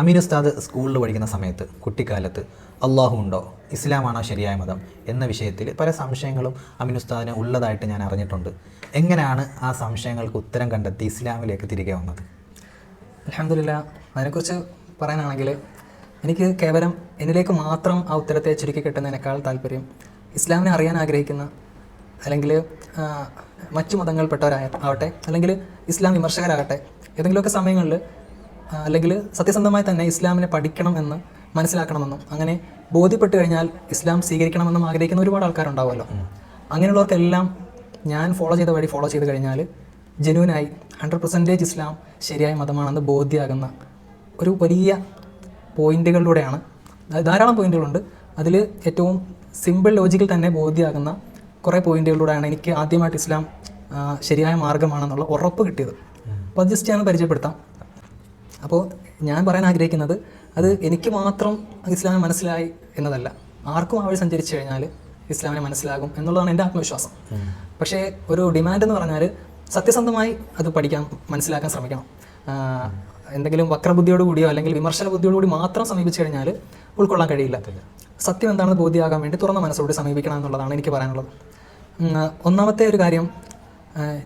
അമീൻ ഉസ്താദ് സ്കൂളിൽ പഠിക്കുന്ന സമയത്ത് കുട്ടിക്കാലത്ത് അള്ളാഹു ഉണ്ടോ? ഇസ്ലാമാണോ ശരിയായ മതം? എന്ന വിഷയത്തിൽ പല സംശയങ്ങളും അമീൻ ഉസ്താദിന് ഉള്ളതായിട്ട് ഞാൻ അറിഞ്ഞിട്ടുണ്ട്. എങ്ങനെയാണ് ആ സംശയങ്ങൾക്ക് ഉത്തരം കണ്ടെത്തി ഇസ്ലാമിലേക്ക് തിരികെ വന്നത്? അലഹമില്ല അതിനെക്കുറിച്ച് പറയാനാണെങ്കിൽ എനിക്ക് കേവലം എന്നിലേക്ക് മാത്രം ആ ഉത്തരത്തെ ചുരുക്കി കിട്ടുന്നതിനേക്കാൾ താല്പര്യം ഇസ്ലാമിനെ അറിയാൻ ആഗ്രഹിക്കുന്ന അല്ലെങ്കിൽ മറ്റു മതങ്ങളിൽപ്പെട്ടവരായ ആവട്ടെ അല്ലെങ്കിൽ ഇസ്ലാം വിമർശകരാകട്ടെ ഏതെങ്കിലുമൊക്കെ സമയങ്ങളിൽ അല്ലെങ്കിൽ സത്യസന്ധമായി തന്നെ ഇസ്ലാമിനെ പഠിക്കണം എന്ന് മനസ്സിലാക്കണമെന്നും അങ്ങനെ ബോധ്യപ്പെട്ട് കഴിഞ്ഞാൽ ഇസ്ലാം സ്വീകരിക്കണമെന്നും ആഗ്രഹിക്കുന്ന ഒരുപാട് ആൾക്കാരുണ്ടാവുമല്ലോ. അങ്ങനെയുള്ളവർക്കെല്ലാം ഞാൻ ഫോളോ ചെയ്ത വഴി ഫോളോ ചെയ്ത് കഴിഞ്ഞാൽ ജനുവിനായി ഹൺഡ്രഡ് പെർസെന്റേജ് ഇസ്ലാം ശരിയായ മതമാണെന്ന് ബോധ്യമാകുന്ന ഒരു വലിയ പോയിന്റുകളിലൂടെയാണ് ധാരാളം പോയിന്റുകളുണ്ട് അതിൽ ഏറ്റവും സിമ്പിൾ ലോജിക്കിൽ തന്നെ ബോധ്യമാകുന്ന കുറേ പോയിന്റുകളിലൂടെയാണ് എനിക്ക് ആദ്യമായിട്ട് ഇസ്ലാം ശരിയായ മാർഗമാണെന്നുള്ള ഉറപ്പ് കിട്ടിയത്. അപ്പോൾ അത് ജസ്റ്റ് ഞാൻ പരിചയപ്പെടുത്താം. അപ്പോൾ ഞാൻ പറയാൻ ആഗ്രഹിക്കുന്നത് അത് എനിക്ക് മാത്രം ഇസ്ലാമിനെ മനസ്സിലായി എന്നതല്ല. ആർക്കും ആ വഴി സഞ്ചരിച്ചു കഴിഞ്ഞാൽ ഇസ്ലാമിനെ മനസ്സിലാകും എന്നുള്ളതാണ് എന്റെ ആത്മവിശ്വാസം. പക്ഷേ ഒരു ഡിമാൻഡ് എന്ന് പറഞ്ഞാൽ സത്യസന്ധമായി അത് പഠിക്കാൻ മനസ്സിലാക്കാൻ ശ്രമിക്കണം. എന്തെങ്കിലും വക്രബുദ്ധിയോട് കൂടിയോ അല്ലെങ്കിൽ വിമർശന ബുദ്ധിയോട് കൂടി മാത്രം സമീപിച്ചു കഴിഞ്ഞാൽ ഉൾക്കൊള്ളാൻ കഴിയില്ല. സത്യം എന്താണെന്ന് ബോധ്യമാകാൻ വേണ്ടി തുറന്ന മനസ്സോട് സമീപിക്കണം എന്നുള്ളതാണ് എനിക്ക് പറയാനുള്ളത്. ഒന്നാമത്തെ ഒരു കാര്യം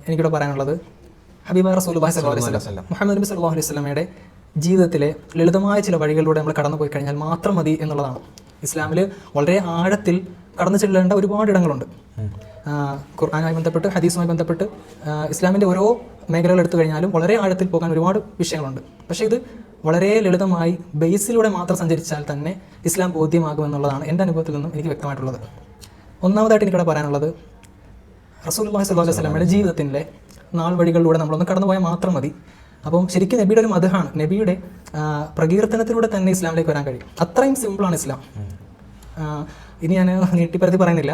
എനിക്കിവിടെ പറയാനുള്ളത് ഹബീബ റസൂൽ മുഹമ്മദ് നബി സല്ലാഹു അലൈഹി വസല്ലമയുടെ ജീവിതത്തിലെ ലളിതമായ ചില വഴികളിലൂടെ നമ്മൾ കടന്നു പോയി കഴിഞ്ഞാൽ മാത്രം മതി എന്നുള്ളതാണ്. ഇസ്ലാമിൽ വളരെ ആഴത്തിൽ കടന്നു ചെല്ലേണ്ട ഒരുപാട് ഇടങ്ങളുണ്ട്. ഖുർആാനുമായി ബന്ധപ്പെട്ട് ഹദീസുമായി ബന്ധപ്പെട്ട് ഇസ്ലാമിന്റെ ഓരോ മേഖലകൾ എടുത്തു കഴിഞ്ഞാലും വളരെ ആഴത്തിൽ പോകാൻ ഒരുപാട് വിഷയങ്ങളുണ്ട്. പക്ഷേ ഇത് വളരെ ലളിതമായി ബേസിലൂടെ മാത്രം സഞ്ചരിച്ചാൽ തന്നെ ഇസ്ലാം ബോധ്യമാകുമെന്നുള്ളതാണ് എന്റെ അനുഭവത്തിൽ നിന്നും എനിക്ക് വ്യക്തമായിട്ടുള്ളത്. ഒന്നാമതായിട്ട് എനിക്കിവിടെ പറയാനുള്ളത് റസൂൽ അള്ളാഹി അലൈഹി വസല്ലമയുടെ ജീവിതത്തിന്റെ നാൾ വഴികളിലൂടെ നമ്മളൊന്ന് കടന്നു പോയാൽ മാത്രം മതി. അപ്പം ശരിക്കും നബിയുടെ ഒരു മതമാണ്. നബിയുടെ പ്രകീർത്തനത്തിലൂടെ തന്നെ ഇസ്ലാമിലേക്ക് വരാൻ കഴിയും. അത്രയും സിമ്പിളാണ് ഇസ്ലാം. ഇനി ഞാൻ നീട്ടിപ്പരത്തി പറയുന്നില്ല.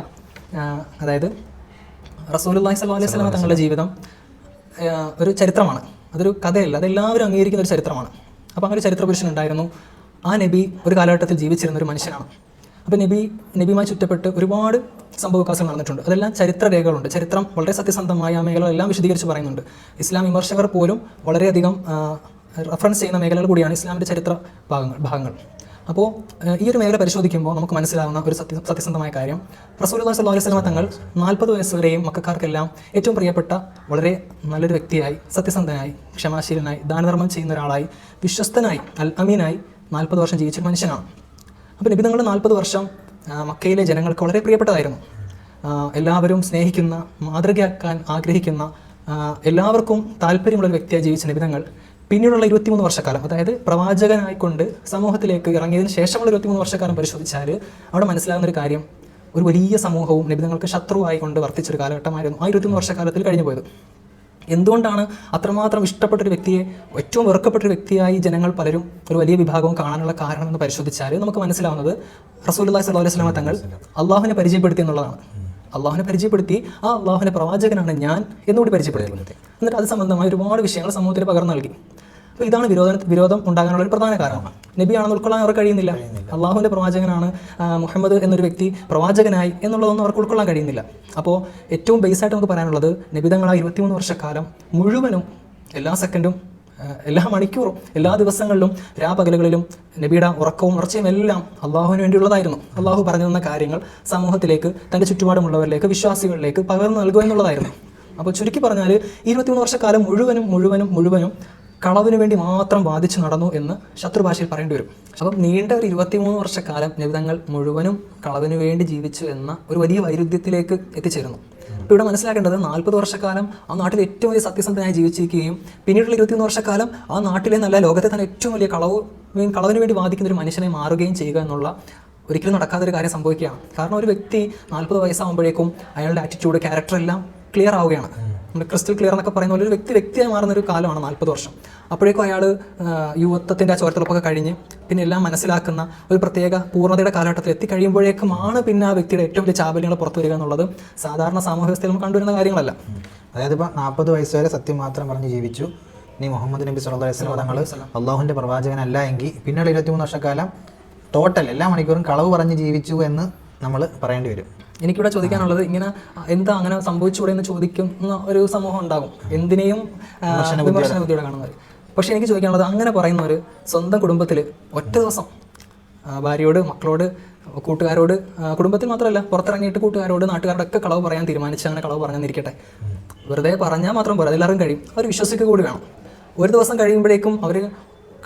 അതായത് റസൂലുള്ളാഹി സ്വല്ലല്ലാഹു അലൈഹി സ്വലാമ തങ്ങളുടെ ജീവിതം ഒരു ചരിത്രമാണ്. അതൊരു കഥയല്ല. അതെല്ലാവരും അംഗീകരിക്കുന്ന ഒരു ചരിത്രമാണ്. അപ്പോൾ അങ്ങനെ ഒരു ചരിത്ര പുരുഷൻ ഉണ്ടായിരുന്നു. ആ നബി ഒരു കാലഘട്ടത്തിൽ ജീവിച്ചിരുന്ന ഒരു മനുഷ്യനാണ്. അപ്പോൾ നബി നബിയുമായി ചുറ്റപ്പെട്ട് ഒരുപാട് സംഭവവികാസങ്ങൾ നടന്നിട്ടുണ്ട്. അതെല്ലാം ചരിത്ര രേഖകളുണ്ട് ചരിത്രം വളരെ സത്യസന്ധമായ ആ മേഖലകളെല്ലാം വിശദീകരിച്ച് പറയുന്നുണ്ട്. ഇസ്ലാം വിമർശകർ പോലും വളരെയധികം റെഫറൻസ് ചെയ്യുന്ന മേഖലകൾ കൂടിയാണ് ഇസ്ലാമിന്റെ ചരിത്ര ഭാഗങ്ങൾ ഭാഗങ്ങൾ. അപ്പോൾ ഈ ഒരു മേഖല പരിശോധിക്കുമ്പോൾ നമുക്ക് മനസ്സിലാവുന്ന ഒരു സത്യ സത്യസന്ധമായ കാര്യം. റസൂൽ അലൈഹി വസല്ലമ തങ്ങൾ നാൽപ്പത് വയസ്സ് വരെയും മക്കാർക്കെല്ലാം ഏറ്റവും പ്രിയപ്പെട്ട വളരെ നല്ലൊരു വ്യക്തിയായി സത്യസന്ധനായി ക്ഷമാശീലനായി ദാനധർമ്മം ചെയ്യുന്ന ഒരാളായി വിശ്വസ്തനായി അൽ അമീനായി നാൽപ്പത് വർഷം ജീവിച്ച മനുഷ്യനാണ്. അപ്പോൾ നബി തങ്ങളുടെ നാൽപ്പത് വർഷം മക്കയിലെ ജനങ്ങൾക്ക് വളരെ പ്രിയപ്പെട്ടതായിരുന്നു. എല്ലാവരും സ്നേഹിക്കുന്ന മാതൃകയാക്കാൻ ആഗ്രഹിക്കുന്ന എല്ലാവർക്കും താല്പര്യമുള്ള ഒരു വ്യക്തിയായി ജീവിച്ച നിബിധങ്ങൾ പിന്നീടുള്ള ഇരുപത്തിമൂന്ന് വർഷക്കാലം അതായത് പ്രവാചകനായിക്കൊണ്ട് സമൂഹത്തിലേക്ക് ഇറങ്ങിയതിന് ശേഷമുള്ള ഇരുപത്തിമൂന്ന് വർഷക്കാലം പരിശോധിച്ചാൽ അവിടെ മനസ്സിലാകുന്ന ഒരു കാര്യം ഒരു വലിയ സമൂഹവും നിബിധങ്ങൾക്ക് ശത്രുവായി കൊണ്ട് വർത്തിച്ചൊരു കാലഘട്ടമായിരുന്നു ആ ഇരുപത്തിമൂന്ന് വർഷക്കാലത്തിൽ കഴിഞ്ഞു പോയത് എന്തുകൊണ്ടാണ് അത്രമാത്രം ഇഷ്ടപ്പെട്ടൊരു വ്യക്തിയെ ഏറ്റവും വെറുക്കപ്പെട്ടൊരു വ്യക്തിയായി ജനങ്ങൾ പലരും ഒരു വലിയ വിഭാഗവും കാണാനുള്ള കാരണം എന്ന് പരിശോധിച്ചാൽ നമുക്ക് മനസ്സിലാവുന്നത് റസൂലുള്ളാഹി സ്വല്ലല്ലാഹു അലൈഹി സ്വലാമ തങ്ങൾ അള്ളാഹുവിനെ പരിചയപ്പെടുത്തി എന്നുള്ളതാണ്. അള്ളാഹുവിനെ പരിചയപ്പെടുത്തി ആ അള്ളാഹുവിന്റെ പ്രവാചകനാണ് ഞാൻ എന്നുകൂടി പരിചയപ്പെടുത്തി. എന്നിട്ട് അത് സംബന്ധമായ ഒരുപാട് വിഷയങ്ങൾ സമൂഹത്തിന് പകർന്നു നൽകി. അപ്പോൾ ഇതാണ് വിരോധ വിരോധം ഉണ്ടാകാനുള്ള ഒരു പ്രധാന കാരണം. നബിയാണെന്ന് ഉൾക്കൊള്ളാൻ അവർക്ക് കഴിയുന്നില്ല. അള്ളാഹുവിന്റെ പ്രവാചകനാണ് മുഹമ്മദ് എന്നൊരു വ്യക്തി പ്രവാചകനായി എന്നുള്ളതൊന്നും അവർക്ക് ഉൾക്കൊള്ളാൻ കഴിയുന്നില്ല. അപ്പോൾ ഏറ്റവും ബേസായിട്ട് നമുക്ക് പറയാനുള്ളത് നബിതങ്ങൾ ആ ഇരുപത്തിമൂന്ന് വർഷക്കാലം മുഴുവനും എല്ലാ സെക്കൻഡും എല്ലാ മണിക്കൂറും എല്ലാ ദിവസങ്ങളിലും രാപകലുകളിലും നബിയുടെ ഉറക്കവും ഉറച്ചയും എല്ലാം അള്ളാഹുവിന് വേണ്ടിയുള്ളതായിരുന്നു. അള്ളാഹു പറഞ്ഞു തന്ന കാര്യങ്ങൾ സമൂഹത്തിലേക്ക് തന്റെ ചുറ്റുപാടുമുള്ളവരിലേക്ക് വിശ്വാസികളിലേക്ക് പകർന്നു നൽകുക എന്നുള്ളതായിരുന്നു. അപ്പോൾ ചുരുക്കി പറഞ്ഞാൽ ഇരുപത്തിമൂന്ന് വർഷക്കാലം മുഴുവനും മുഴുവനും മുഴുവനും കളവിന് വേണ്ടി മാത്രം വാദിച്ചു നടന്നു എന്ന് ശത്രുഭാഷയിൽ പറയേണ്ടി വരും. അപ്പം നീണ്ട ഒരു ഇരുപത്തിമൂന്ന് വർഷക്കാലം ജീവിതങ്ങൾ മുഴുവനും കളവിന് വേണ്ടി ജീവിച്ചു എന്ന ഒരു വലിയ വൈരുദ്ധ്യത്തിലേക്ക് എത്തിച്ചേരുന്നു. അപ്പോൾ ഇവിടെ മനസ്സിലാക്കേണ്ടത് നാൽപ്പത് വർഷക്കാലം ആ നാട്ടിൽ ഏറ്റവും വലിയ സത്യസന്ധനായി ജീവിച്ചിരിക്കുകയും പിന്നീടുള്ള ഇരുപത്തിമൂന്ന് വർഷക്കാലം ആ നാട്ടിലെ നല്ല ലോകത്തെ തന്നെ ഏറ്റവും വലിയ കളവ് കളവിന് വേണ്ടി വാദിക്കുന്ന ഒരു മനുഷ്യനെ മാറുകയും ചെയ്യുക എന്നുള്ള ഒരിക്കലും നടക്കാത്തൊരു കാര്യം സംഭവിക്കുകയാണ്. കാരണം ഒരു വ്യക്തി നാൽപ്പത് വയസ്സാകുമ്പോഴേക്കും അയാളുടെ ആറ്റിറ്റ്യൂഡ് ക്യാരക്ടർ എല്ലാം ക്ലിയർ ആവുകയാണ്. നമ്മുടെ ക്രിസ്റ്റൽ ക്ലിയർ എന്നൊക്കെ പറയുന്ന പോലെ ഒരു വ്യക്തി വ്യക്തിയായി മാറുന്ന ഒരു കാലമാണ് നാൽപ്പത് വർഷം. അപ്പോഴേക്കും അയാൾ യുവത്വത്തിന്റെ ആ ചോരത്തിളപ്പൊക്കെ കഴിഞ്ഞ് പിന്നെ എല്ലാം മനസ്സിലാക്കുന്ന ഒരു പ്രത്യേക പൂർണതയുടെ കാലഘട്ടത്തിൽ എത്തിക്കഴിയുമ്പോഴേക്കുമാണ് പിന്നെ ആ വ്യക്തിയുടെ ഏറ്റവും വലിയ ചാബല്യങ്ങൾ പുറത്തു വരിക എന്നുള്ളത് സാധാരണ സാമൂഹ്യ വ്യവസ്ഥയിൽ നമുക്ക് കണ്ടുവരുന്ന കാര്യങ്ങളല്ല. അതായത് ഇപ്പോൾ നാൽപ്പത് വയസ്സ് വരെ സത്യം മാത്രം പറഞ്ഞ് ജീവിച്ചു. ഇനി മുഹമ്മദ് നബി സുല്ലാ വസല്ലം തങ്ങൾ അള്ളാഹുവിന്റെ പ്രവാചകനല്ല എങ്കിൽ പിന്നീട് ഇരുപത്തിമൂന്ന് വർഷക്കാലം ടോട്ടൽ എല്ലാ മണിക്കൂറും കളവ് പറഞ്ഞ് ജീവിച്ചു എന്ന് നമ്മൾ പറയേണ്ടി വരും. എനിക്കിവിടെ ചോദിക്കാനുള്ളത് ഇങ്ങനെ എന്താ അങ്ങനെ സംഭവിച്ചുകൂടെ എന്ന് ചോദിക്കുന്ന ഒരു സമൂഹം ഉണ്ടാകും. എന്തിനേയും വിമർശന ബുദ്ധിയുടെ കാണുന്നത് പക്ഷെ എനിക്ക് ചോദിക്കാനുള്ളത് അങ്ങനെ പറയുന്നവർ സ്വന്തം കുടുംബത്തിൽ ഒറ്റ ദിവസം ഭാര്യയോട് മക്കളോട് കൂട്ടുകാരോട് കുടുംബത്തിൽ മാത്രമല്ല പുറത്തിറങ്ങിയിട്ട് കൂട്ടുകാരോട് നാട്ടുകാരുടെ ഒക്കെ കളവ് പറയാൻ തീരുമാനിച്ച് അങ്ങനെ കളവ് പറഞ്ഞെന്നിരിക്കട്ടെ. വെറുതെ പറഞ്ഞാൽ മാത്രം പോരാ എല്ലാവരും കഴിയും. അവർ വിശ്വസിക്കുക കൂടി വേണം. ഒരു ദിവസം കഴിയുമ്പോഴേക്കും അവർ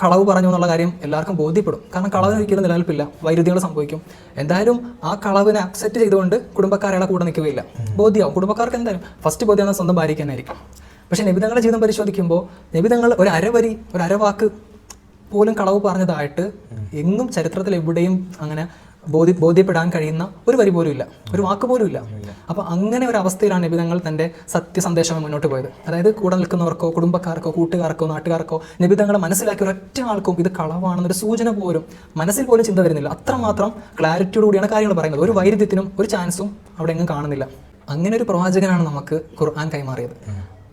കളവ് പറഞ്ഞു എന്നുള്ള കാര്യം എല്ലാവർക്കും ബോധ്യപ്പെടും. കാരണം കളവ് ഒരിക്കലും നിലനിൽപ്പില്ല. വൈരുദ്ധ്യങ്ങൾ സംഭവിക്കും. എന്തായാലും ആ കളവിനെ അക്സെപ്റ്റ് ചെയ്തുകൊണ്ട് കുടുംബക്കാരെ കൂടെ നിൽക്കുകയില്ല. ബോധ്യമാവും. കുടുംബക്കാർക്ക് എന്തായാലും ഫസ്റ്റ് ബോധ്യം സ്വന്തം ഭാര്യയ്ക്ക് പക്ഷെ ആയിരിക്കും. പക്ഷേ നിബിതങ്ങളുടെ ജീവിതം പരിശോധിക്കുമ്പോൾ നിബിതങ്ങൾ ഒരു അരവരി ഒരു അരവാക്ക് പോലും കളവ് പറഞ്ഞതായിട്ട് എങ്ങും ചരിത്രത്തിൽ എവിടെയും അങ്ങനെ ബോധ്യ ബോധ്യപ്പെടാൻ കഴിയുന്ന ഒരു വരി പോലും ഇല്ല. ഒരു വാക്ക് പോലും ഇല്ല. അപ്പോൾ അങ്ങനെ ഒരു അവസ്ഥയിലാണ് നബിതങ്ങൾ തന്റെ സത്യസന്ദേശം മുന്നോട്ട് പോയത്. അതായത് കൂടെ നിൽക്കുന്നവർക്കോ കുടുംബക്കാർക്കോ കൂട്ടുകാർക്കോ നാട്ടുകാർക്കോ നിബിതങ്ങളെ മനസ്സിലാക്കിയ ഒരൊറ്റ ആൾക്കും ഇത് കളവാണെന്നൊരു സൂചന പോലും മനസ്സിൽ പോലും ചിന്ത വരുന്നില്ല. അത്രമാത്രം ക്ലാരിറ്റിയോട് കൂടിയാണ് കാര്യങ്ങൾ പറയുന്നത്. ഒരു വൈരുദ്ധ്യത്തിനും ഒരു ചാൻസും അവിടെ എങ്ങും കാണുന്നില്ല. അങ്ങനെ ഒരു പ്രവാചകനാണ് നമുക്ക് ഖുർആൻ കൈമാറിയത്.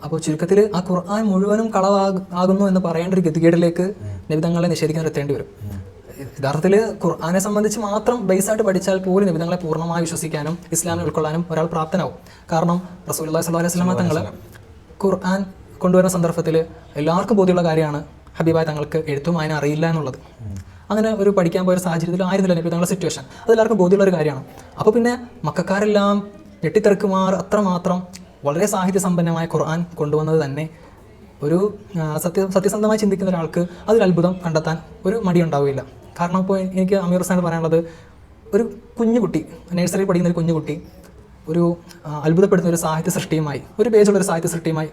അപ്പോൾ ചുരുക്കത്തിൽ ആ ഖുർആൻ മുഴുവനും കളവാകുന്നു ആകുന്നു എന്ന് പറയേണ്ട ഒരു ഗതികേടിലേക്ക് നബിതങ്ങളെ നിഷേധിക്കാൻ എത്തേണ്ടി വരും. യഥാർത്ഥത്തിൽ ഖുർആാനെ സംബന്ധിച്ച് മാത്രം ബേസായിട്ട് പഠിച്ചാൽ പോലും നബിതങ്ങളെ പൂർണമായി വിശ്വസിക്കാനും ഇസ്ലാമിനെ ഉൾക്കൊള്ളാനും ഒരാൾ പ്രാപ്തനാവും. കാരണം റസൂൽ സ്വല്ലാ അലൈഹി വസല്ലമ തങ്ങൾ ഖുർആൻ കൊണ്ടുവരുന്ന സന്ദർഭത്തിൽ എല്ലാവർക്കും ബോധ്യമുള്ള കാര്യമാണ് ഹബീബായ തങ്ങൾക്ക് എഴുത്തും അതിനെ അറിയില്ല എന്നുള്ളത്. അങ്ങനെ ഒരു പഠിക്കാൻ പോയ സാഹചര്യത്തിൽ ആയിരുന്നില്ല നബി തങ്ങളുടെ സിറ്റുവേഷൻ അതെല്ലാവർക്കും ബോധ്യമുള്ള ഒരു കാര്യമാണ്. അപ്പോൾ പിന്നെ മക്കാരെല്ലാം ഞെട്ടിത്തെറുക്കുമാർ അത്രമാത്രം വളരെ സാഹിത്യ സമ്പന്നമായ ഖുർആൻ കൊണ്ടുവന്നത് തന്നെ ഒരു സത്യ സത്യസന്ധമായി ചിന്തിക്കുന്ന ഒരാൾക്ക് അതിൽ അത്ഭുതം കണ്ടെത്താൻ ഒരു മടി ഉണ്ടാവുകയില്ല കാരണം ഇപ്പോൾ എനിക്ക് അമീർ ഹുസൈൻ പറയാനുള്ളത് ഒരു കുഞ്ഞുകുട്ടി നഴ്സറി പഠിക്കുന്ന ഒരു കുഞ്ഞു കുട്ടി ഒരു അത്ഭുതപ്പെടുന്ന ഒരു സാഹിത്യ സൃഷ്ടിയുമായി ഒരു പേജുള്ള ഒരു സാഹിത്യ സൃഷ്ടിയുമായി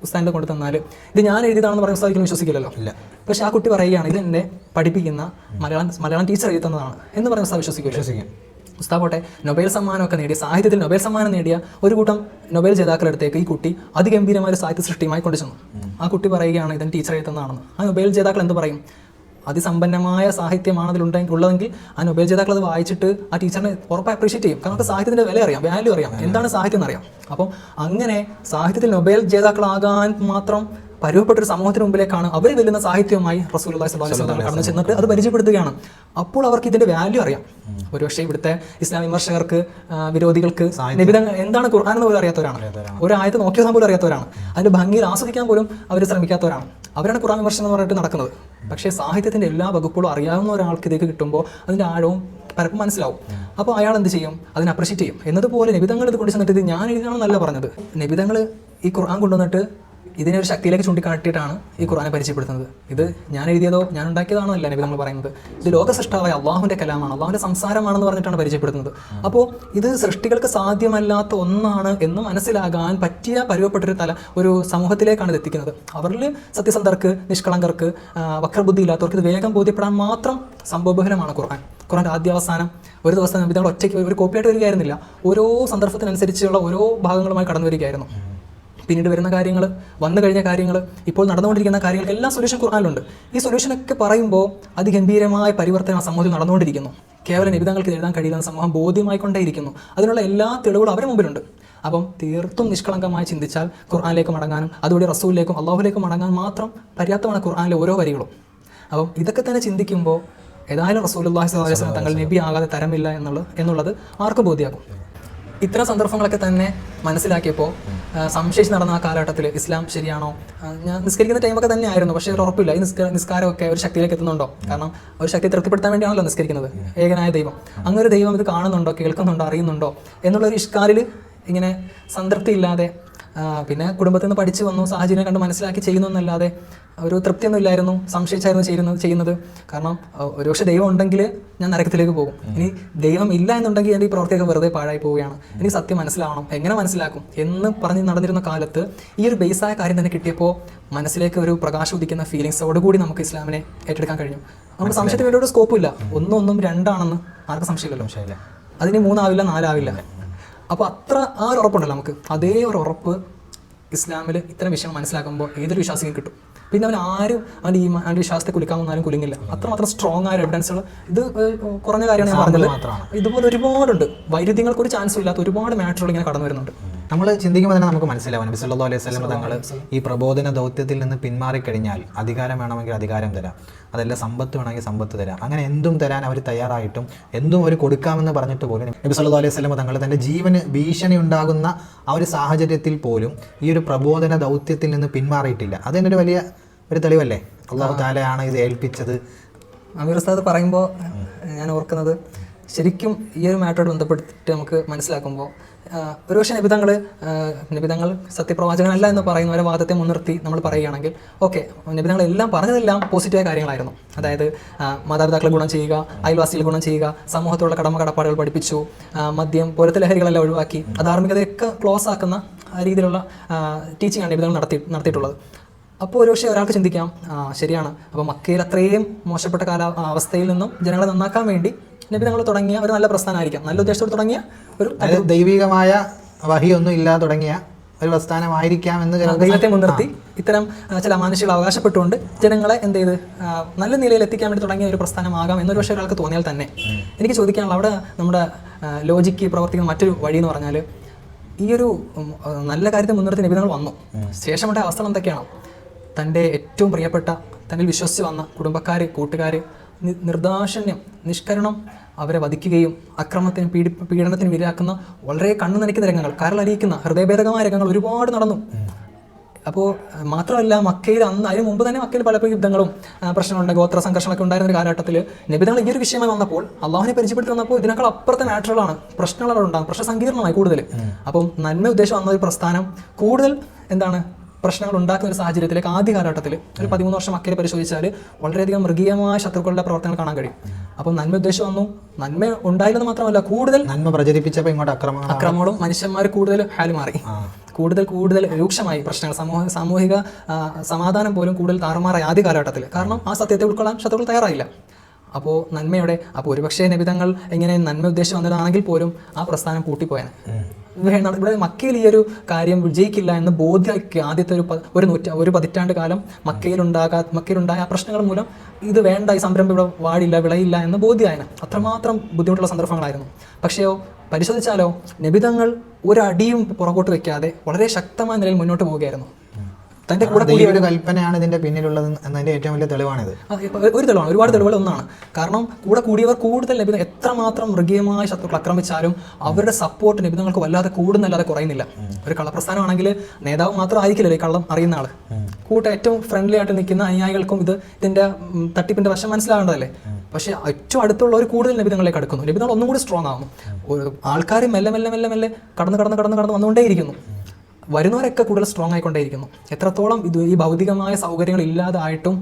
പുസ്തകത്തിൽ കൊണ്ടു തന്നാൽ ഇത് ഞാൻ എഴുതിയതാണെന്ന് പറയുന്ന സാധിക്കും വിശ്വസിക്കില്ലല്ലോ? ഇല്ല. പക്ഷേ ആ കുട്ടി പറയുകയാണ് ഇത് എന്നെ പഠിപ്പിക്കുന്ന മലയാളം മലയാളം ടീച്ചർ എഴുതി തന്നതാണ് എന്ന് പറയുന്ന ഉസ്താദ് വിശ്വസിക്കും വിശ്വസിക്കും. ഉസ്താദ് പോട്ടെ നൊബേൽ സമ്മാനമൊക്കെ നേടിയ സാഹിത്യത്തിൽ നൊബേൽ സമ്മാനം നേടിയ ഒരു കൂട്ടം നൊബേൽ ജേതാക്കളെടുത്തേക്ക് ഈ കുട്ടി അതിഗംഭീരമായ ഒരു സാഹിത്യ സൃഷ്ടിയുമായി കൊണ്ടു ചെന്നു ആ കുട്ടി പറയുകയാണ് ഇതിന് ടീച്ചർ എഴുതുന്നതാണെന്ന്. ആ നൊബേൽ ജേതാക്കൾ എന്ത് പറയും? അതിസമ്പന്നമായ സാഹിത്യമാണ് അതിലുണ്ടെങ്കിൽ ഉള്ളതെങ്കിൽ ആ നൊബേൽ ജേതാക്കൾ അത് വായിച്ചിട്ട് ആ ടീച്ചറിനെ ഉറപ്പായി അപ്രീഷിയേറ്റ് ചെയ്യും. കാരണം അവർക്ക് സാഹിത്യത്തിന്റെ വില അറിയാം വാല്യൂ അറിയാം. എന്താണ് സാഹിത്യം എന്നറിയാം. അപ്പം അങ്ങനെ സാഹിത്യത്തിൽ നൊബേൽ ജേതാക്കളാകാൻ മാത്രം പരുവപ്പെട്ട ഒരു സമൂഹത്തിന് മുമ്പിലേക്കാണ് അവർ വെല്ലുന്ന സാഹിത്യവുമായി റസൂൽ കടന്നു ചെന്നിട്ട് അത് പരിചയപ്പെടുത്തുകയാണ്. അപ്പോൾ അവർക്ക് ഇതിന്റെ വാല്യൂ അറിയാം. ഒരുപക്ഷെ ഇവിടുത്തെ ഇസ്ലാം വിമർശകർക്ക് വിരോധികൾക്ക് എന്താണ് ഖുർആൻ എന്ന് പോലും അറിയാത്തവരാണ്. ഒരു ആയത്ത് നോക്കിയാൽ പോലും അറിയാത്തവരാണ്. അതിന്റെ ഭംഗിയിൽ ആസ്വദിക്കാൻ പോലും അവർ ശ്രമിക്കാത്തവരാണ്. അവരാണ് ഖുറാൻ വിമർശനം എന്ന് പറഞ്ഞിട്ട് നടക്കുന്നത്. പക്ഷേ സാഹിത്യത്തിന്റെ എല്ലാ വകുപ്പുകളും അറിയാവുന്ന ഒരാൾക്ക് ഇതേക്ക് കിട്ടുമ്പോൾ അതിന്റെ ആഴവും പലപ്പോൾ മനസ്സിലാവും. അപ്പോൾ അയാൾ എന്ത് ചെയ്യും? അതിനെ അപ്രിഷിയേറ്റ് ചെയ്യും. എന്നതുപോലെ നിബിതങ്ങൾ ഇത് കൊണ്ടു ചെന്നിട്ട് ഇത് ഞാൻ എഴുതണമെന്നല്ല പറഞ്ഞത്. നിബിതങ്ങൾ ഈ ഖുർആൻ കൊണ്ടുവന്നിട്ട് ഇതിനെ ഒരു ശക്തിയിലേക്ക് ചൂണ്ടിക്കാട്ടിയിട്ടാണ് ഈ ഖുറാനെ പരിചയപ്പെടുത്തുന്നത്. ഇത് ഞാൻ എഴുതിയതോ ഞാൻ ഉണ്ടാക്കിയതാണോ അല്ല നബി നമ്മൾ പറയുന്നത്. ഇത് ലോക സൃഷ്ടാവായ അള്ളാഹുവിന്റെ കലാമാണ്. അള്ളാഹുന്റെ സംസാരമാണെന്ന് പറഞ്ഞിട്ടാണ് പരിചയപ്പെടുത്തുന്നത്. അപ്പോൾ ഇത് സൃഷ്ടികൾക്ക് സാധ്യമല്ലാത്ത ഒന്നാണ് എന്ന് മനസ്സിലാകാൻ പറ്റിയ പരുവപ്പെട്ടൊരു തല ഒരു സമൂഹത്തിലേക്കാണ് ഇത് എത്തിക്കുന്നത്. അവരിൽ സത്യസന്ധർക്ക് നിഷ്കളങ്കർക്ക് വക്രബുദ്ധി ഇല്ലാത്തവർക്ക് ഇത് വേഗം ബോധ്യപ്പെടാൻ മാത്രം സംഭവബഹുലമാണ് ഖുർആൻ. ഖുറാന്റെ ആദ്യാവസാനം ഒരു ദിവസം നബി തങ്ങൾ ഒറ്റയ്ക്ക് ഒരു കോപ്പിയായിട്ട് വരികയായിരുന്നില്ല. ഓരോ സന്ദർഭത്തിനനുസരിച്ചുള്ള ഓരോ ഭാഗങ്ങളുമായി കടന്നു വരികയായിരുന്നു പിന്നീട് വരുന്ന കാര്യങ്ങൾ വന്നു കഴിഞ്ഞ കാര്യങ്ങൾ ഇപ്പോൾ നടന്നുകൊണ്ടിരിക്കുന്ന കാര്യങ്ങൾക്ക് എല്ലാം സൊല്യൂഷൻ ഖുർആനിലുണ്ട്. ഈ സൊല്യൂഷനൊക്കെ പറയുമ്പോൾ അതിഗംഭീരമായ പരിവർത്തനം ആ സമൂഹത്തിൽ നടന്നുകൊണ്ടിരിക്കുന്നു. കേവലം നിബിധങ്ങൾക്ക് എഴുതാൻ കഴിയില്ലെന്ന് സമൂഹം ബോധ്യമായിക്കൊണ്ടേയിരിക്കുന്നു. അതിനുള്ള എല്ലാ തെളിവുകളും അവരുടെ മുമ്പിലുണ്ട്. അപ്പം തീർത്തും നിഷ്കളങ്കമായി ചിന്തിച്ചാൽ ഖുർആാനിലേക്ക് മടങ്ങാനും അതുവഴി റസൂലിലേക്കും അള്ളാഹുലേക്കും മടങ്ങാൻ മാത്രം പര്യാപ്തമാണ് ഖുർആാനിലെ ഓരോ വരികളും. അപ്പം ഇതൊക്കെ തന്നെ ചിന്തിക്കുമ്പോൾ ഏതായാലും റസൂൽ അള്ളാഹി സ്വലാഹി തങ്ങൾ നബി ആകാതെ തരമില്ല എന്നുള്ളത് എന്നുള്ളത് ആർക്കും ബോധ്യമാകും ഇത്തരം സന്ദർഭങ്ങളൊക്കെ തന്നെ മനസ്സിലാക്കിയപ്പോൾ സംശയിച്ച് നടന്ന ആ കാലഘട്ടത്തിൽ ഇസ്ലാം ശരിയാണോ? ഞാൻ നിസ്കരിക്കുന്ന ടൈമൊക്കെ തന്നെ ആയിരുന്നു പക്ഷേ ഒരു ഉറപ്പില്ല. ഈ നിസ്കാര നിസ്കാരമൊക്കെ ഒരു ശക്തിയിലേക്ക് എത്തുന്നുണ്ടോ? കാരണം ഒരു ശക്തി തൃപ്തിപ്പെടുത്താൻ വേണ്ടിയാണല്ലോ നിസ്കരിക്കുന്നത്. ഏകനായ ദൈവം. അങ്ങനെ ഒരു ദൈവം ഇത് കാണുന്നുണ്ടോ കേൾക്കുന്നുണ്ടോ അറിയുന്നുണ്ടോ? എന്നുള്ള ഒരു ഇഷ്കാലിൽ ഇങ്ങനെ സംതൃപ്തി ഇല്ലാതെ പിന്നെ കുടുംബത്തിൽ നിന്ന് പഠിച്ചു വന്നു സാഹചര്യം കണ്ട് മനസ്സിലാക്കി ചെയ്യുന്നു എന്നല്ലാതെ ഒരു തൃപ്തിയൊന്നും ഇല്ലായിരുന്നു സംശയിച്ചായിരുന്നു ചെയ്യുന്നത് ചെയ്യുന്നത്. കാരണം ഒരുപക്ഷെ ദൈവം ഉണ്ടെങ്കിൽ ഞാൻ നരകത്തിലേക്ക് പോകും. ഇനി ദൈവം ഇല്ല എന്നുണ്ടെങ്കിൽ എന്റെ ഈ പ്രവർത്തിയൊക്കെ വെറുതെ പാഴായി പോവുകയാണ്. എനിക്ക് സത്യം മനസ്സിലാവണം. എങ്ങനെ മനസ്സിലാക്കും? എന്ന് പറഞ്ഞ് നടന്നിരുന്ന കാലത്ത് ഈ ഒരു ബേസായ കാര്യം തന്നെ കിട്ടിയപ്പോൾ മനസ്സിലേക്ക് ഒരു പ്രകാശം ഉദിക്കുന്ന ഫീലിങ്സോടുകൂടി നമുക്ക് ഇസ്ലാമിനെ ഏറ്റെടുക്കാൻ കഴിഞ്ഞു. നമുക്ക് സംശയത്തിന് വേണ്ടി ഒരു സ്കോപ്പില്ല ഒന്നും ഒന്നും രണ്ടാണെന്ന് ആർക്കും സംശയമില്ലല്ലോ. ശരിയല്ല അതിന് മൂന്നാവില്ല നാലാവില്ല. അപ്പോൾ അത്ര ആ ഒരു ഉറപ്പുണ്ടല്ലോ നമുക്ക്. അതേ ഒരു ഉറപ്പ് ഇസ്ലാമിൽ ഇത്തരം വിഷയം മനസ്സിലാക്കുമ്പോൾ ഏതൊരു വിശ്വാസിക്കും കിട്ടും. പിന്നെ അവൻ ആരും അവന്റെ ഈ അവന്റെ വിശ്വാസത്തെ കുലിക്കാമെന്നാലും കുലുങ്ങില്ല. അത്രമാത്രം സ്ട്രോങ് ആയ എവിഡൻസുകൾ ഇത് കുറഞ്ഞ കാര്യമാണ് ഞാൻ പറഞ്ഞത്. മാത്രമാണ്. ഇതുപോലെ ഒരുപാടുണ്ട്. വൈരുദ്ധ്യങ്ങൾക്ക് ഒരു ചാൻസും ഇല്ലാത്ത ഒരുപാട് മാറ്ററുകൾ ഇങ്ങനെ കടന്നു വരുന്നുണ്ട് നമ്മൾ ചിന്തിക്കുമ്പോൾ തന്നെ നമുക്ക് മനസ്സിലാവും. നബി അലൈഹി വസല്ലം തങ്ങൾ ഈ പ്രബോധന ദൗത്യത്തിൽ നിന്ന് പിന്മാറിക്കഴിഞ്ഞാൽ അധികാരം വേണമെങ്കിൽ അധികാരം തരാം. അതല്ല സമ്പത്ത് വേണമെങ്കിൽ സമ്പത്ത് തരാം. അങ്ങനെ എന്തും തരാൻ അവർ തയ്യാറായിട്ടും എന്തും അവർ കൊടുക്കാമെന്ന് പറഞ്ഞിട്ട് പോലും നബി അലൈഹി വസല്ലം തങ്ങൾ തന്റെ ജീവന് ഭീഷണി ഉണ്ടാകുന്ന ആ ഒരു സാഹചര്യത്തിൽ പോലും ഈ ഒരു പ്രബോധന ദൗത്യത്തിൽ നിന്ന് പിന്മാറിയിട്ടില്ല. അതിനൊരു വലിയ ഒരു തെളിവല്ലേ? അള്ളാഹു താലയാണ് ഇത് ഏൽപ്പിച്ചത്. അമീർ ഉസ്താദ് പറയുമ്പോൾ ഞാൻ ഓർക്കുന്നത് ശരിക്കും ഈ ഒരു മാറ്ററോട് ബന്ധപ്പെട്ടിട്ട് നമുക്ക് മനസ്സിലാക്കുമ്പോൾ ഒരുപക്ഷെ നിബിതങ്ങൾ നിബിതങ്ങൾ സത്യപ്രവാചകനല്ല എന്ന് പറയുന്നവരെ വാദത്തെ മുൻനിർത്തി നമ്മൾ പറയുകയാണെങ്കിൽ ഓക്കെ നിബിതങ്ങൾ എല്ലാം പറഞ്ഞതെല്ലാം പോസിറ്റീവായ കാര്യങ്ങളായിരുന്നു. അതായത് മാതാപിതാക്കളെ ഗുണം ചെയ്യുക അയൽവാസികൾ ഗുണം ചെയ്യുക സമൂഹത്തോടുള്ള കടമ കടപ്പാടുകൾ പഠിപ്പിച്ചു മദ്യം പോലത്തെ ലഹരികളെല്ലാം ഒഴിവാക്കി അധാർമികതയൊക്കെ ക്ലോസ് ആക്കുന്ന രീതിയിലുള്ള ടീച്ചിങ് ആണ് നിബിതങ്ങൾ നടത്തി നടത്തിയിട്ടുള്ളത്. അപ്പോൾ ഒരുപക്ഷെ ഒരാൾക്ക് ചിന്തിക്കാം ശരിയാണ്. അപ്പോൾ മക്കയിൽ അത്രയും മോശപ്പെട്ട കാല അവസ്ഥയിൽ നിന്നും ജനങ്ങളെ നന്നാക്കാൻ വേണ്ടി നബി തങ്ങൾ തുടങ്ങിയ ഒരു നല്ല പ്രസ്ഥാനമായിരിക്കാം. നല്ല ഉദ്ദേശത്തോട് തുടങ്ങിയ ഒരു ദൈവികമായ വഹിയൊന്നും ഇല്ലാതെ തുടങ്ങിയ ഒരു പ്രസ്ഥാനമായിരിക്കാം എന്ന് ദൈവത്തെ മുൻനിർത്തി ഇത്തരം ചില മാനുഷികൾ അവകാശപ്പെട്ടുകൊണ്ട് ജനങ്ങളെ എന്ത് ചെയ്ത് നല്ല നിലയിൽ എത്തിക്കാൻ വേണ്ടി തുടങ്ങിയ ഒരു പ്രസ്ഥാനമാകാം എന്നൊരു പക്ഷേ ഒരാൾക്ക് തോന്നിയാൽ തന്നെ. എനിക്ക് ചോദിക്കാനുള്ള അവിടെ നമ്മുടെ ലോജിക്ക് പ്രവർത്തിക്കുന്ന മറ്റൊരു വഴി എന്ന് പറഞ്ഞാൽ ഈ ഒരു നല്ല കാര്യത്തെ മുൻനിർത്തി നിബിധങ്ങൾ വന്നു. ശേഷമുള്ള അവസ്ഥ എന്തൊക്കെയാണ്? തന്റെ ഏറ്റവും പ്രിയപ്പെട്ട തന്നിൽ വിശ്വസിച്ച് വന്ന കുടുംബക്കാർ കൂട്ടുകാർ നിർദാക്ഷണ്യം നിഷ്കരണം അവരെ വധിക്കുകയും അക്രമത്തിന് പീഡി പീഡനത്തിന് വിരാക്കുന്ന വളരെ കണ്ണു നനയ്ക്കുന്ന രംഗങ്ങൾ കരളരിയിക്കുന്ന ഹൃദയഭേദകമായ രംഗങ്ങൾ ഒരുപാട് നടന്നു. അപ്പോൾ മാത്രമല്ല മക്കയിൽ അന്ന് അതിന് മുമ്പ് തന്നെ മക്കയിൽ പലപ്പോഴും യുദ്ധങ്ങളും പ്രശ്നങ്ങളുണ്ട് ഗോത്ര സംഘർഷങ്ങളൊക്കെ ഉണ്ടായിരുന്ന ഒരു കാലഘട്ടത്തിൽ നബിതങ്ങൾ ഈ ഒരു വിഷയമായി വന്നപ്പോൾ അള്ളാഹുനെ പരിചയപ്പെടുത്തി വന്നപ്പോൾ ഇതിനേക്കാൾ അപ്പുറത്തെ നാച്ചുറലാണ് പ്രശ്നങ്ങൾ ഉണ്ടാകും പ്രശ്ന സങ്കീർണമായി കൂടുതൽ അപ്പം നന്മ ഉദ്ദേശം വന്ന ഒരു പ്രസ്ഥാനം കൂടുതൽ എന്താണ് പ്രശ്നങ്ങൾ ഉണ്ടാക്കുന്ന ഒരു സാഹചര്യത്തിലേക്ക് ആദ്യ കാലഘട്ടത്തിൽ ഒരു പതിമൂന്ന് വർഷം അക്കരെ പരിശോധിച്ചാൽ വളരെയധികം മൃഗീയമായ ശത്രുക്കളുടെ പ്രവർത്തനങ്ങൾ കാണാൻ കഴിയും. അപ്പം നന്മ ഉദ്ദേശം വന്നു. നന്മ ഉണ്ടായില്ലെന്ന് മാത്രമല്ല കൂടുതൽ നന്മ പ്രചരിപ്പിച്ചപ്പോൾ ഇങ്ങോട്ട് അക്രമ അക്രമങ്ങളും മനുഷ്യന്മാർ കൂടുതൽ ഹാലി മാറി. കൂടുതൽ കൂടുതൽ രൂക്ഷമായി പ്രശ്നങ്ങൾ. സമൂഹ സാമൂഹിക സമാധാനം പോലും കൂടുതൽ താറുമാറായി ആദ്യ കാലഘട്ടത്തിൽ. കാരണം ആ സത്യത്തെ ഉൾക്കൊള്ളാൻ ശത്രുക്കൾ തയ്യാറായില്ല. അപ്പോൾ നന്മയുടെ അപ്പോൾ ഒരുപക്ഷേ നിബിധങ്ങൾ എങ്ങനെ നന്മ ഉദ്ദേശം വന്നതാണെങ്കിൽ പോലും ആ പ്രസ്ഥാനം പൂട്ടിപ്പോയാണ് വേണം ഇവിടെ മക്കയിൽ ഈ ഒരു കാര്യം വിജയിക്കില്ല എന്ന് ബോധ്യമാക്കി ആദ്യത്തെ ഒരു ഒരു നൂറ്റ ഒരു പതിറ്റാണ്ട് കാലം മക്കയിലുണ്ടാകാ മക്കയിലുണ്ടായ പ്രശ്നങ്ങൾ മൂലം ഇത് വേണ്ട ഈ സംരംഭം ഇവിടെ വാടില്ല വിളയില്ല എന്ന് ബോധ്യമായന അത്രമാത്രം ബുദ്ധിമുട്ടുള്ള സന്ദർഭങ്ങളായിരുന്നു. പക്ഷേയോ പരിശോധിച്ചാലോ നിബിതങ്ങൾ ഒരടിയും പുറകോട്ട് വെക്കാതെ വളരെ ശക്തമായ നിലയിൽ മുന്നോട്ട് പോവുകയായിരുന്നു. തന്റെ കൂടെ കൂടി ഒരു കൽപ്പനയാണ് ഇതിന്റെ പിന്നിലുള്ളത് എന്നതിന്റെ ഏറ്റവും വലിയ തെളിവാണിത്. ഒരു തെളിവാണ്. ഒരുപാട് തെളിവുകൾ ഒന്നാണ്. കാരണം കൂടെ കൂടിയവർ കൂടുതൽ ലഭ്യത എത്രമാത്രം മൃഗീയമായ ശത്രുക്കൾ ആക്രമിച്ചാലും അവരുടെ സപ്പോർട്ട് ലഭ്യതങ്ങൾക്ക് വല്ലാതെ കൂടുന്നല്ലാതെ കുറയുന്നില്ല. ഒരു കള്ളപ്രസ്ഥാനമാണെങ്കിൽ നേതാവ് മാത്രം ആയിരിക്കില്ലല്ലോ ഈ കള്ളം അറിയുന്ന ആൾ. കൂട്ട ഏറ്റവും ഫ്രണ്ട്ലി ആയിട്ട് നിൽക്കുന്ന അനുയായികൾക്കും ഇത് ഇതിന്റെ തട്ടിപ്പിന്റെ വശം മനസ്സിലാകേണ്ടതല്ലേ? പക്ഷേ ഏറ്റവും അടുത്തുള്ള ഒരു കൂടുതൽ ലഭ്യതങ്ങളിലേക്ക് അടുക്കുന്നു. ലഭ്യതകൾ ഒന്നും കൂടി സ്ട്രോങ് ആകുന്നു ആൾക്കാർ മെല്ലെ മെല്ലെ മെല്ലെ മെല്ലെ കടന്ന് കടന്ന് കടന്ന് കടന്ന് വന്നുകൊണ്ടേയിരിക്കുന്നു. വരുന്നവരൊക്കെ കൂടുതൽ സ്ട്രോങ് ആയിക്കൊണ്ടേയിരിക്കുന്നു. എത്രത്തോളം ഇത് ഈ ഭൗതികമായ സൗകര്യങ്ങൾ ഇല്ലാതായിട്ടും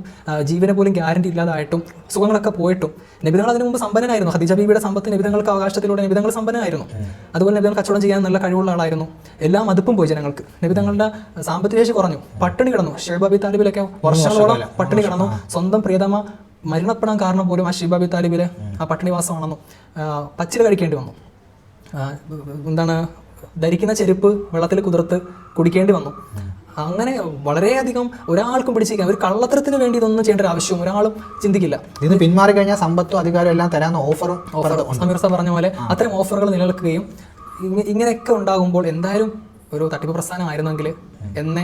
ജീവനെ പോലും ഗ്യാരണ്ടി ഇല്ലാതായിട്ടും സുഖങ്ങളൊക്കെ പോയിട്ടും നബിതങ്ങൾ അതിനു മുമ്പ് സമ്പന്നനായിരുന്നു. ഹദീജ ബീബിയുടെ സമ്പത്ത് നബിതങ്ങൾക്ക് അവകാശത്തിലൂടെ നബിതങ്ങൾ സമ്പന്നനായിരുന്നു. അതുപോലെ നബിതങ്ങൾ കച്ചവടം ചെയ്യാൻ നല്ല കഴിവുള്ള ആളായിരുന്നു. എല്ലാ മതിപ്പും പോയി ജനങ്ങൾക്ക്. നബിതങ്ങളുടെ സാമ്പത്തിക ശേഷി കുറഞ്ഞു. പട്ടിണി കിടന്നു. ഷേബാബി താലിബിലൊക്കെ വർഷങ്ങളോളം പട്ടിണി കിടന്നു. സ്വന്തം പ്രിയതമ മരണപ്പെടാൻ കാരണം പോലും ആ ഷിബാബി താലിബിലെ ആ പട്ടിണിവാസമാണെന്നും പച്ചില കഴിക്കേണ്ടി വന്നു. എന്താണ് ധരിക്കുന്ന ചെരുപ്പ് വെള്ളത്തിൽ കുതിർത്ത് കുടിക്കേണ്ടി വന്നു. അങ്ങനെ വളരെയധികം ഒരാൾക്കും പിടിച്ചിരിക്കാം ഒരു കള്ളത്തരത്തിന് വേണ്ടി ഇതൊന്നും ചെയ്യേണ്ട ഒരു ആവശ്യവും ഒരാളും ചിന്തിക്കില്ല. ഇത് പിന്മാറി കഴിഞ്ഞാൽ സമ്പത്തും അധികാരവും എല്ലാം തരാമെന്ന് ഓഫറും ഓഫർ സമീർ സാർ പറഞ്ഞ പോലെ അത്തരം ഓഫറുകൾ നിലനിൽക്കുകയും ഇങ്ങനെയൊക്കെ ഉണ്ടാകുമ്പോൾ എന്തായാലും ഒരു തട്ടിപ്പ് പ്രസ്ഥാനമായിരുന്നെങ്കിൽ എന്നെ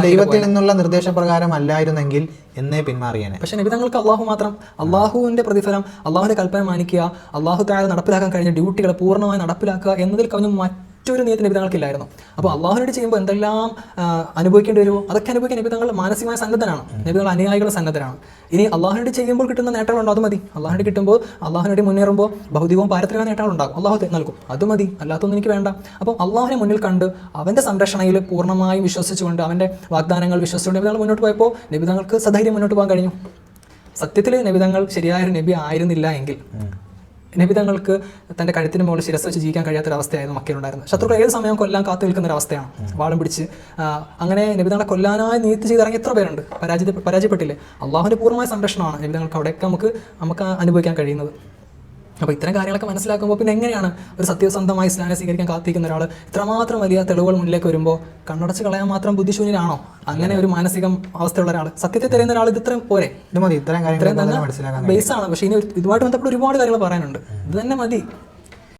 ദൈവത്തിൽ നിന്നുള്ള നിർദ്ദേശപ്രകാരം അല്ലായിരുന്നെങ്കിൽ എന്നേ പക്ഷെ പക്ഷേ നിബിതങ്ങൾക്ക് അള്ളാഹു മാത്രം അള്ളാഹുവിന്റെ പ്രതിഫലം അള്ളാഹുവിന്റെ കൽപ്പന മാനിക്കുക അള്ളാഹു താഴെ നടപ്പിലാക്കാൻ കഴിഞ്ഞ ഡ്യൂട്ടികളെ പൂർണമായി നടപ്പിലാക്കുക എന്നതിൽ കവിഞ്ഞ മറ്റൊരു നിയത്തിന് നിബിതങ്ങൾക്കില്ലായിരുന്നു അപ്പോൾ അള്ളാഹുനോട് ചെയ്യുമ്പോൾ എന്തെല്ലാം അനുഭവിക്കേണ്ടി വരുമോ? അതൊക്കെ അനുഭവിക്കാൻ നിബിതങ്ങൾ മാനസികമായ സന്നദ്ധനാണ്. നിബിതങ്ങൾ അനുയായികളുടെ സന്നദ്ധനാണ്. ഇനി അള്ളാഹുനോട് ചെയ്യുമ്പോൾ കിട്ടുന്ന നേട്ടങ്ങളുണ്ടോ? അത് മതി. അള്ളാഹുനോട് കിട്ടുമ്പോൾ അള്ളാഹുനോട് മുന്നേറുമ്പോൾ ഭൗതികവും പാരത്രികമായ നേട്ടങ്ങളുണ്ടാകും. അള്ളാഹു നൽകും. അത് മതി. അല്ലാത്തൊന്നും എനിക്ക് വേണ്ട. അപ്പോൾ അള്ളാഹുനെ മുന്നിൽ കണ്ട് അവന്റെ സംരക്ഷണയിൽ പൂർണമായും വിശ്വസിച്ചുകൊണ്ട് അവന്റെ വാഗ്ദാനങ്ങൾ വിശ്വസിച്ചുകൊണ്ട് നിബിതങ്ങൾ മുന്നോട്ട് പോയപ്പോൾ നിബിതങ്ങൾക്ക് സധൈര്യം മുന്നോട്ട് പോകാൻ കഴിഞ്ഞു. സത്യത്തിൽ നബിതങ്ങൾ ശരിയായ നബി ആയിരുന്നില്ല എങ്കിൽ. നബിതങ്ങൾക്ക് തന്റെ കഴുത്തിന് മുകളിൽ ശിരസ് വെച്ച് ജീവിക്കാൻ കഴിയാത്തൊരവസ്ഥയായിരുന്നു മക്കയിലുണ്ടായിരുന്നത്. ശത്രുക്കൾ ഏത് സമയം കൊല്ലാൻ കാത്തു നിൽക്കുന്ന ഒരു അവസ്ഥയാണ് വാളും പിടിച്ച് അങ്ങനെ നബിതങ്ങളെ കൊല്ലാനായി നീത്ത് ചെയ്തിറങ്ങി എത്ര പേരുണ്ട്? പരാജയ പരാജയപ്പെട്ടില്ലേ? അള്ളാഹുവിന്റെ പൂർണമായ സംരക്ഷണമാണ് നബിതങ്ങൾക്ക് അവിടെയൊക്കെ നമുക്ക് നമുക്ക് അനുഭവിക്കാൻ കഴിയുന്നത്. അപ്പോൾ ഇത്തരം കാര്യങ്ങളൊക്കെ മനസ്സിലാക്കുമ്പോൾ പിന്നെ എങ്ങനെയാണ് ഒരു സത്യസന്ധമായി ഇസ്ലാമിനെ സ്വീകരിക്കാൻ കാത്തിരിക്കുന്ന ഒരാൾ ഇത്രമാത്രം വലിയ തെളിവുകൾ മുന്നിലേക്ക് വരുമ്പോൾ കണ്ണടച്ച് കളയാൻ മാത്രം ബുദ്ധിശൂന്യനാണോ? അങ്ങനെ ഒരു മാനസികം അവസ്ഥയുള്ള ഒരാൾ സത്യത്തെ തിരയുന്ന ഒരാൾ ഇത് ഇത്രയും പോരെ? ഇത് മതി. ഇത്രയും കാര്യങ്ങൾ ഇത്രയും തന്നെ മനസ്സിലാക്കാൻ ബേസ് ആണ്. പക്ഷേ ഇനി ഇതുമായിട്ട് ബന്ധപ്പെട്ട് ഒരുപാട് കാര്യങ്ങൾ പറയാനുണ്ട്. ഇത് തന്നെ മതി.